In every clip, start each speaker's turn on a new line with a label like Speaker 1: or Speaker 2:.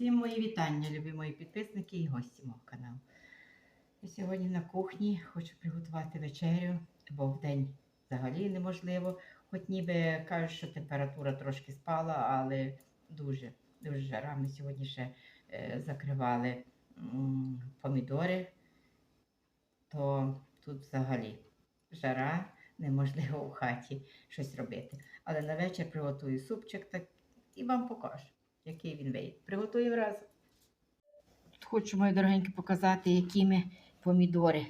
Speaker 1: Всім мої вітання, любі мої підписники і гості мого каналу. Я сьогодні на кухні хочу приготувати вечерю, бо в день взагалі неможливо. Хоч ніби кажуть, що температура трошки спала, але дуже, дуже жара. Ми сьогодні ще е, закривали м, помідори, то тут взагалі жара, неможливо в хаті щось робити. Але на вечір приготую супчик так, і вам покажу який він вийде. Приготуємо разом. Хочу, мої дорогенькі, показати, які ми помідори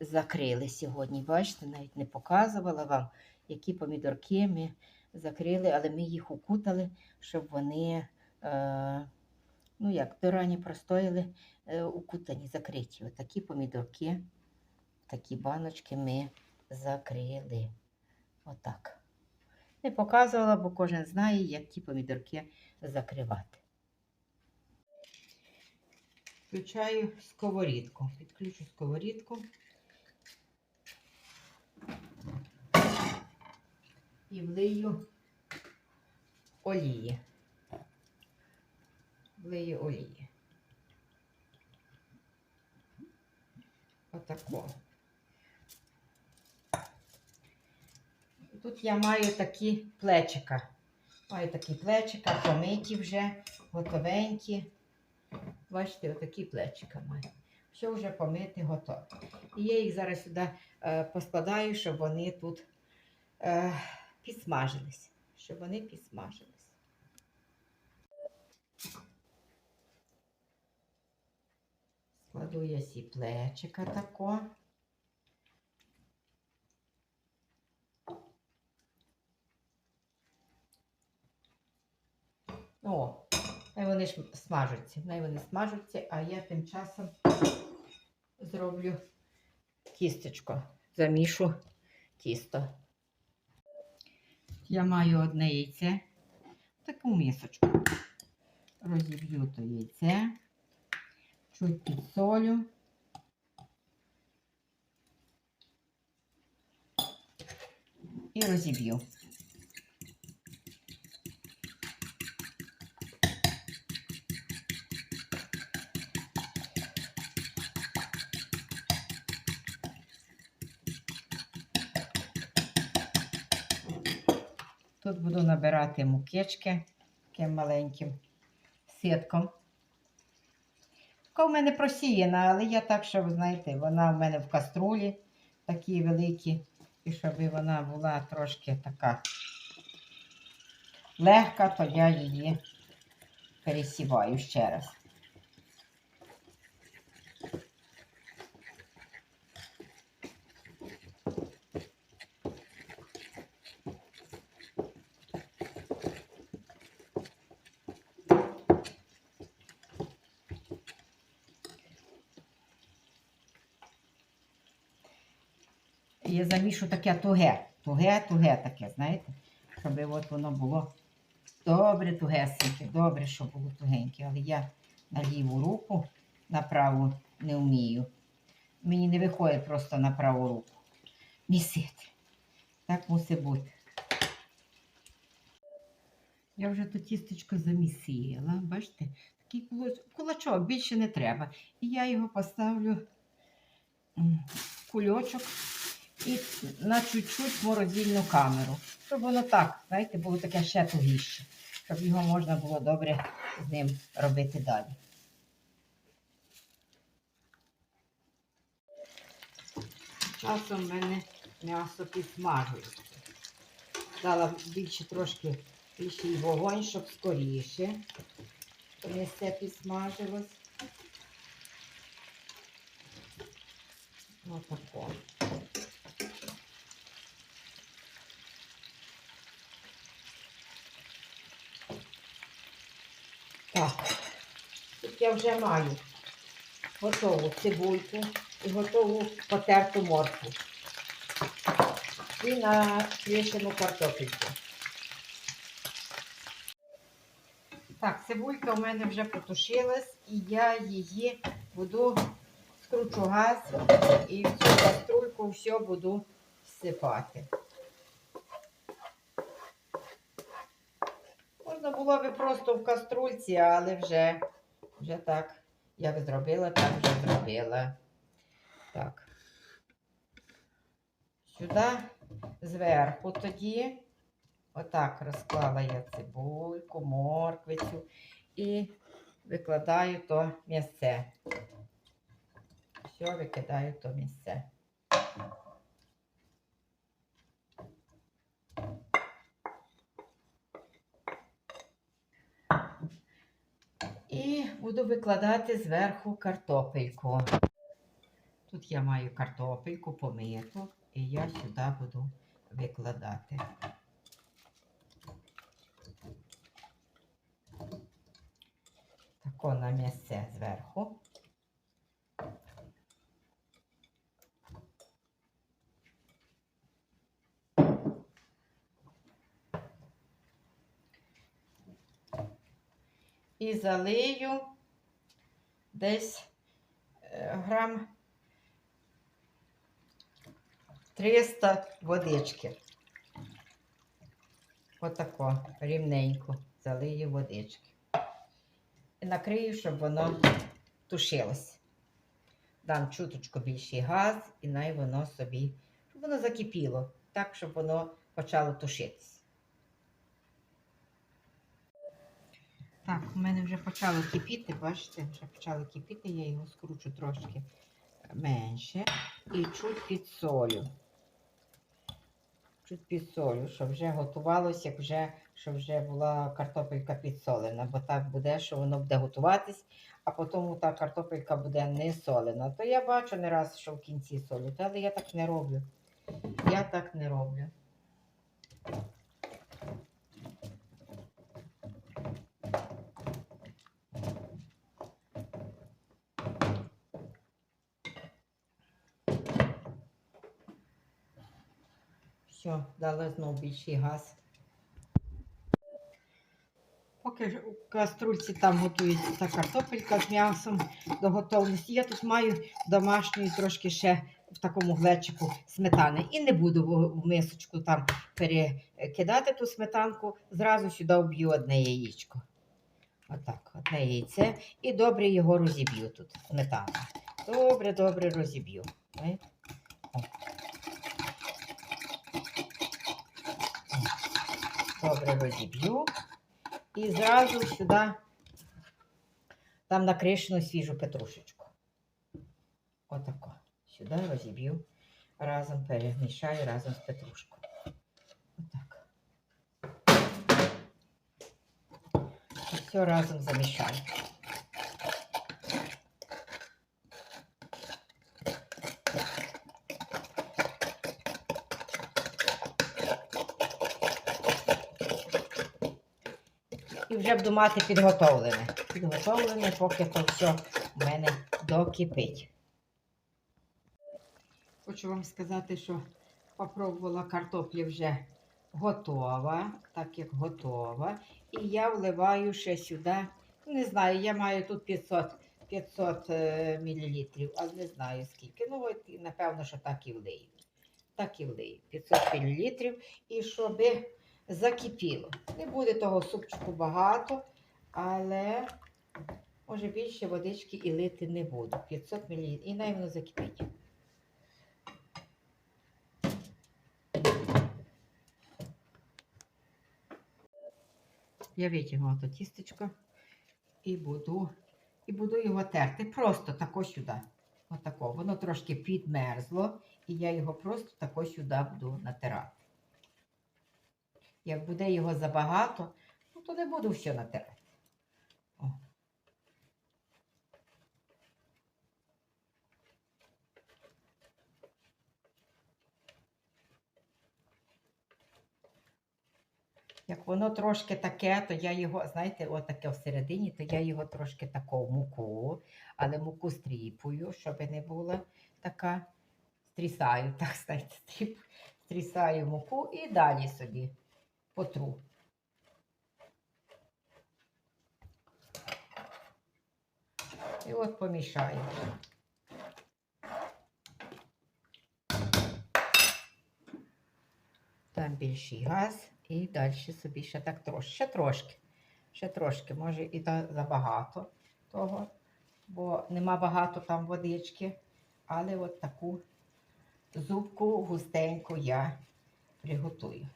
Speaker 1: закрили сьогодні. Бачите, навіть не показувала вам, які помідорки ми закрили, але ми їх укутали, щоб вони, е, ну як, до рані простояли, е, укутані, закриті. Отакі помідорки, такі баночки ми закрили. Отак. Не показувала, бо кожен знає, як ті помідорки закривати. Включаю сковорідку. Підключу сковорідку. І влию олії. Влию олії. Отако. Тут я маю такі плечика. Маю такі плечика, помиті вже, готовенькі. Бачите, отакі плечика маю. Все вже помити, готове. І я їх зараз сюди е, поскладаю, щоб вони тут е, підсмажились. Щоб вони підсмажились. Складу я сі плечика тако. О, най вони ж смажуться, най вони смажуться, а я тим часом зроблю тістечко, замішу тісто. Я маю одне яйце, таку мисочку. Розіб'ю то яйце, чуть підсолю. І розіб'ю. Тут буду набирати мукечки таким маленьким сітком. Така в мене просіяна, але я так, що ви знаєте, вона в мене в каструлі такі великі, і щоб вона була трошки така легка, то я її пересіваю ще раз. Я замішу таке туге, туге, туге таке, знаєте, щоб от воно було добре тугесеньке, добре, щоб було тугеньке. Але я на ліву руку, на праву не вмію. Мені не виходить просто на праву руку. Місити. Так мусить бути. Я вже то тістечко замісила, бачите? Такий кулач- кулачок, більше не треба. І я його поставлю в кульочок і на чуть-чуть морозильну камеру. Щоб воно так, знаєте, було таке ще тугіше, щоб його можна було добре з ним робити далі. Часом в мене м'ясо підсмажується. Дала більше трошки більший вогонь, щоб скоріше все підсмажилось. Отако. Так, тут я вже маю готову цибульку і готову потерту моркву. І на крішену картопельку. Так, цибулька у мене вже потушилась, і я її буду скручу газ і в цю каструльку все буду всипати. Можна було би просто в каструльці, але вже Вже так, як зробила, так вже зробила. Так. Сюди зверху тоді, отак розклала я цибульку, морквицю і викладаю то місце. Все, викидаю то місце. І буду викладати зверху картопельку. Тут я маю картопельку помиту, і я сюди буду викладати. Тако на місце зверху. І залию десь е, грам 300 водички. Отако рівненько залию водички. І накрию, щоб воно тушилось. Дам чуточку більший газ, і най воно собі, щоб воно закипіло, так, щоб воно почало тушитись. Так, у мене вже почало кипіти, бачите, вже почало кипіти, я його скручу трошки менше і чуть підсолю. Чуть підсолю, щоб вже готувалося, як вже, щоб вже була картопелька підсолена, бо так буде, що воно буде готуватись, а потім та картопелька буде не солена. То я бачу не раз, що в кінці солю, але я так не роблю. Я так не роблю. Все, дала знову більший газ. Поки у каструльці там готується картопелька з м'ясом до готовності. Я тут маю домашньої трошки ще в такому глечику сметани. І не буду в мисочку там перекидати ту сметанку. Зразу сюди вб'ю одне яєчко. Отак, одне яйце. І добре його розіб'ю тут, сметану. Добре, добре розіб'ю. Знаєте? О. Добре розіб'ю. І зразу сюди там накришену свіжу петрушечку. Отако. Сюди розіб'ю. Разом перемішаю разом з петрушкою. Отак. І все разом замішаю. І вже буду мати підготовлене. Підготовлене, поки то все в мене докипить. Хочу вам сказати, що попробувала картопля вже готова, так як готова. І я вливаю ще сюди. Не знаю, я маю тут 500, 500 мл, але не знаю скільки. Ну, от, напевно, що так і влию. Так і влию. 500 мл. І щоб закипіло. Не буде того супчику багато, але може більше водички і лити не буду. 500 мл. І най воно закипить. Я витягнула то тістечко і буду, і буду його терти. Просто тако сюди. Отако. Воно трошки підмерзло, і я його просто тако сюди буду натирати. Як буде його забагато, ну, то не буду все натирати. О. Як воно трошки таке, то я його, знаєте, отаке всередині, то я його трошки таку муку, але муку стріпую, щоб не була така. Стрісаю, так знаєте, стріп, стрісаю муку і далі собі потру. І от помішаю. Там більший газ і далі собі ще так трошки. Ще трошки. Ще трошки, може і забагато, того, бо нема багато там водички. Але от таку зубку густеньку я приготую.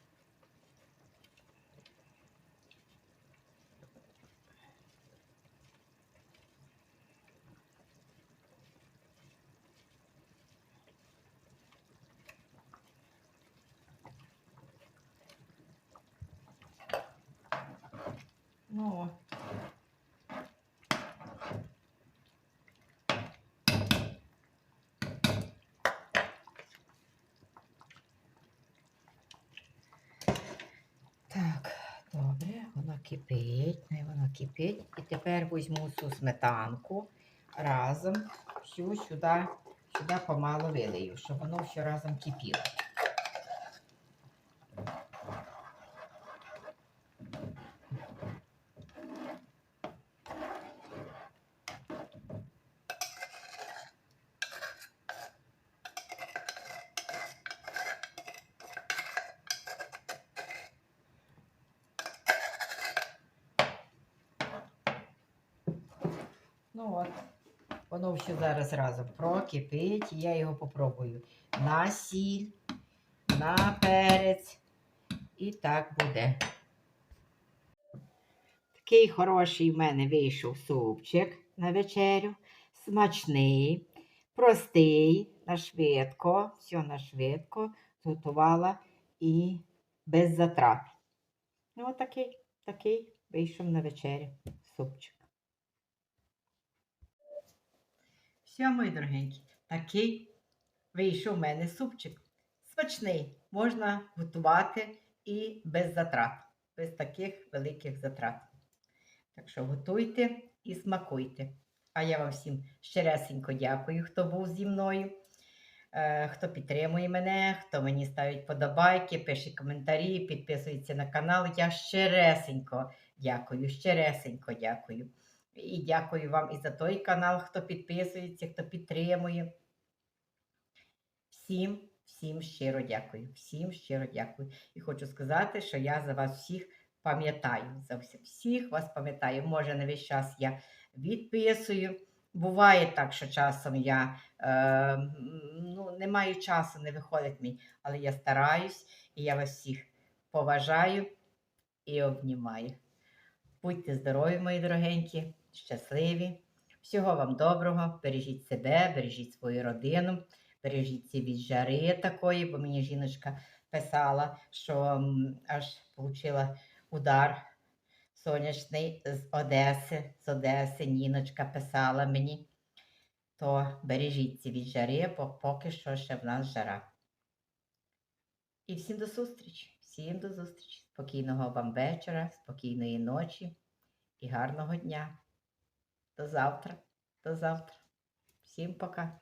Speaker 1: Ну, так, добре, воно кипить, не воно кипить. І тепер візьму цю сметанку разом, всю сюди, сюди помало вилию, щоб воно все разом кипіло. Ну от, воно все зараз разом прокипить, я його попробую на сіль, на перець. І так буде. Такий хороший в мене вийшов супчик на вечерю. Смачний, простий, на швидко, все на швидко зготувала і без затрат. Ну, отакий, такий вийшов на вечерю супчик. Все, мої дорогенькі, такий вийшов у мене супчик. Смачний, можна готувати і без затрат, без таких великих затрат. Так що готуйте і смакуйте. А я вам всім щиресенько дякую, хто був зі мною, е, хто підтримує мене, хто мені ставить подобайки, пише коментарі, підписується на канал. Я щиресенько дякую, щиресенько дякую. І дякую вам і за той канал, хто підписується, хто підтримує. Всім, всім щиро дякую. Всім щиро дякую. І хочу сказати, що я за вас всіх пам'ятаю. За всіх, вас пам'ятаю. Може, не весь час я відписую. Буває так, що часом я е, ну, не маю часу, не виходить мій, але я стараюсь і я вас всіх поважаю і обнімаю. Будьте здорові, мої дорогенькі, щасливі. Всього вам доброго. Бережіть себе, бережіть свою родину, бережіться від жари такої, бо мені жіночка писала, що аж отримала удар сонячний з Одеси. З Одеси Ніночка писала мені. То бережіться від жари, бо поки що ще в нас жара. І всім до зустрічі. Всім до зустрічі. Спокійного вам вечора, спокійної ночі і гарного дня. До завтра. До завтра. Всім пока.